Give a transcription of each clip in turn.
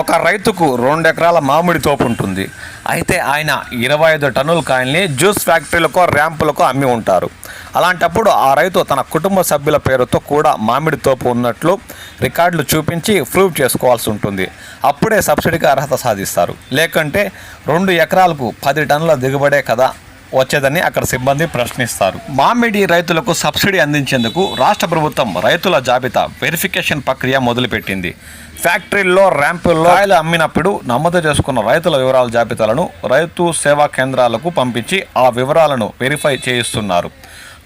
ఒక రైతుకు రెండు ఎకరాల మామిడి తోపు ఉంటుంది. అయితే ఆయన ఇరవై ఐదు టన్నుల కాయల్ని జ్యూస్ ఫ్యాక్టరీలకు ర్యాంపులకు అమ్మి ఉంటారు. అలాంటప్పుడు ఆ రైతు తన కుటుంబ సభ్యుల పేరుతో కూడా మామిడి తోపు ఉన్నట్లు రికార్డులు చూపించి ప్రూవ్ చేసుకోవాల్సి ఉంటుంది. అప్పుడే సబ్సిడీకి అర్హత సాధిస్తారు. లేకంటే రెండు ఎకరాలకు పది టన్నుల దిగుబడే కదా. వచ్చేదని అక్కడ సిబ్బంది ప్రశ్నిస్తారు. మామిడి రైతులకు సబ్సిడీ అందించేందుకు రాష్ట్ర ప్రభుత్వం రైతుల జాబితా వెరిఫికేషన్ ప్రక్రియ మొదలుపెట్టింది. ఫ్యాక్టరీల్లో ర్యాంపుల్లో కాయలు అమ్మినప్పుడు నమోదు చేసుకున్న రైతుల వివరాల జాబితాలను రైతు సేవా కేంద్రాలకు పంపించి ఆ వివరాలను వెరిఫై చేయిస్తున్నారు.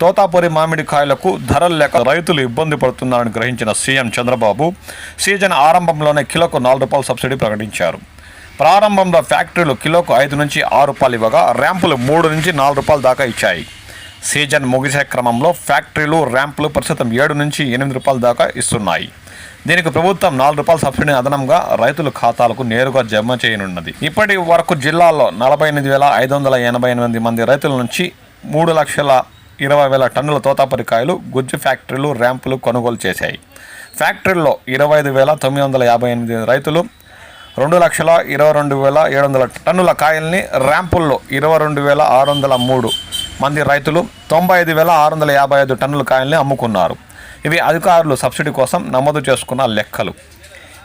తోతాపురి మామిడి కాయలకు ధరలు లేక రైతులు ఇబ్బంది పడుతున్నారని గ్రహించిన సీఎం చంద్రబాబు సీజన్ ఆరంభంలోనే కిలోకు నాలుగు రూపాయల సబ్సిడీ ప్రకటించారు. ప్రారంభంలో ఫ్యాక్టరీలు కిలోకు ఐదు నుంచి ఆరు రూపాయలు ఇవ్వగా ర్యాంపులు మూడు నుంచి నాలుగు రూపాయల దాకా ఇచ్చాయి. సీజన్ ముగిసే క్రమంలో ఫ్యాక్టరీలు ర్యాంపులు ప్రస్తుతం ఏడు నుంచి ఎనిమిది రూపాయల దాకా ఇస్తున్నాయి. దీనికి ప్రభుత్వం నాలుగు రూపాయల సబ్సిడీ అదనంగా రైతుల ఖాతాలకు నేరుగా జమ చేయనున్నది. ఇప్పటి వరకు జిల్లాలో నలభై ఎనిమిది వేల ఐదు వందల ఎనభై ఎనిమిది మంది రైతుల నుంచి మూడు లక్షల ఇరవై వేల టన్నుల తోతాపరికాయలు గుజ్జు ఫ్యాక్టరీలు ర్యాంపులు కొనుగోలు చేశాయి. ఫ్యాక్టరీల్లో ఇరవై ఐదు వేల తొమ్మిది వందల యాభై ఎనిమిది రైతులు రెండు లక్షల ఇరవై రెండు వేల ఏడు వందల టన్నుల కాయల్ని ర్యాంపుల్లో ఇరవై రెండు వేల ఆరు వందల మూడు మంది రైతులు తొంభై ఐదు వేల ఆరు వందల యాభై ఐదు టన్నుల కాయల్ని అమ్ముకున్నారు. ఇవి అధికారులు సబ్సిడీ కోసం నమోదు చేసుకున్న లెక్కలు.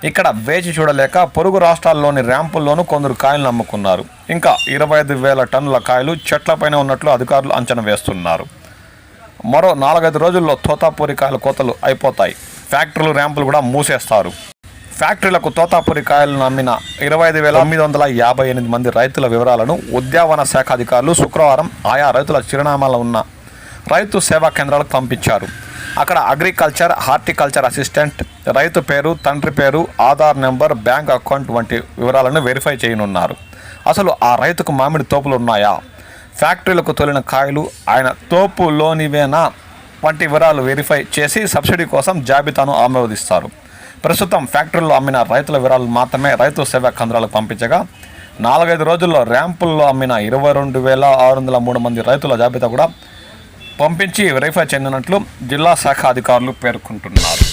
ఇక్కడ వేచి చూడలేక పొరుగు రాష్ట్రాల్లోని ర్యాంపుల్లోనూ కొందరు కాయలను అమ్ముకున్నారు. ఇంకా ఇరవై ఐదు వేల టన్నుల కాయలు చెట్లపైన ఉన్నట్లు అధికారులు అంచనా వేస్తున్నారు. మరో నాలుగైదు రోజుల్లో తోతాపూరి కాయల కోతలు అయిపోతాయి. ఫ్యాక్టరీలు ర్యాంపులు కూడా మూసేస్తారు. ఫ్యాక్టరీలకు తోతాపూరి కాయలను అమ్మిన ఇరవై ఐదు వేల తొమ్మిది వందల యాభై ఎనిమిది మంది రైతుల వివరాలను ఉద్యావన శాఖ అధికారులు శుక్రవారం ఆయా రైతుల చిరునామాలు ఉన్న రైతు సేవా కేంద్రాలకు పంపించారు. అక్కడ అగ్రికల్చర్ హార్టికల్చర్ అసిస్టెంట్ రైతు పేరు తండ్రి పేరు ఆధార్ నెంబర్ బ్యాంక్ అకౌంట్ వంటి వివరాలను వెరిఫై చేయనున్నారు. అసలు ఆ రైతుకు మామిడి తోపులు ఉన్నాయా? ఫ్యాక్టరీలకు తొలిన కాయలు ఆయన తోపులోనివేనా? వంటి వివరాలు వెరిఫై చేసి సబ్సిడీ కోసం జాబితాను ఆమోదిస్తారు. ప్రస్తుతం ఫ్యాక్టరీలో అమ్మిన రైతుల వివరాలు మాత్రమే. రైతు సేవా కేంద్రాలకు పంపించగా నాలుగైదు రోజుల్లో ర్యాంపుల్లో అమ్మిన ఇరవై రెండు వేల ఆరు వందల మూడు మంది రైతుల జాబితా కూడా పంపించి వెరిఫై చెందినట్లు జిల్లా శాఖ అధికారులు పేర్కొంటున్నారు.